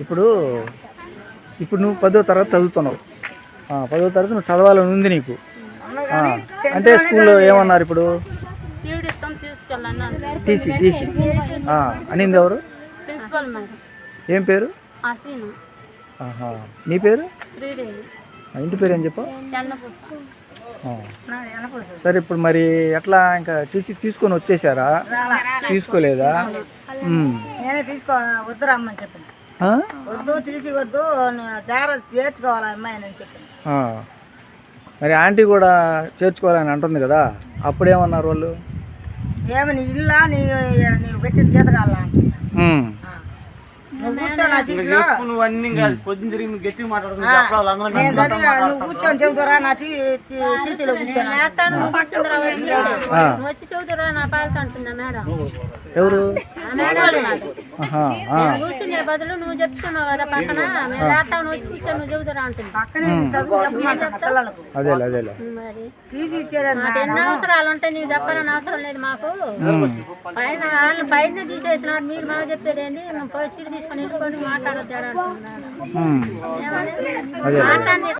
ఇప్పుడు ఇప్పుడు నువ్వు పదో తరగతి చదువుతున్నావు. ఆ, పదో తరగతి నువ్వు చదవాలని ఉంది నీకు. అంటే స్కూల్లో ఏమన్నారు ఇప్పుడు? TC TC. ఆ, అనింది ఎవరు? ప్రిన్సిపల్ ఏం పేరు? ఆసీను. ఆహా. నీ పేరు? శ్రీదేవి. ఆ, ఇంటి పేరు ఏం చెప్పు. సరే ఇప్పుడు మరి ఎట్లా ఇంకా టీసీ తీసుకొని వచ్చేసారా? తీసుకోలేదా. నేనే తీసుకో వద్దు రమ్మని చెప్పింది? వద్దు తీసి వద్దు జాగ్రత్త చేర్చుకోవాలి అమ్మాయి అని చెప్పింది. మరి ఆంటీ కూడా చేర్చుకోవాలని అంటుంది కదా అప్పుడేమన్నారు వాళ్ళు? ఏమి నీ ఇల్లా నీ నీకు పెట్టిన జీతకాల నువ్వు కూర్చొని చెబుతారా నా చీ చీ- చీటీలో కూర్చోను? వచ్చి నా మేడం. ఎవరు? బదులు నువ్వు చెప్తున్నావు కదా పక్కన. మేము రాస్తావు నువ్వు వచ్చి కూర్చొని నువ్వు చెబుతురా అంటుంది పక్కనే మాకు ఎన్ని అవసరాలు ఉంటాయి నీకు చెప్పాలని అవసరం లేదు మాకు. పైన వాళ్ళు బయటనే తీసేసినారు మీరు మాకు చెప్పేది ఏంటి మేము పోయి చీటి తీసుకొని వెళ్ళిపోయి మాట్లాడొద్దాడు అంటున్నారు.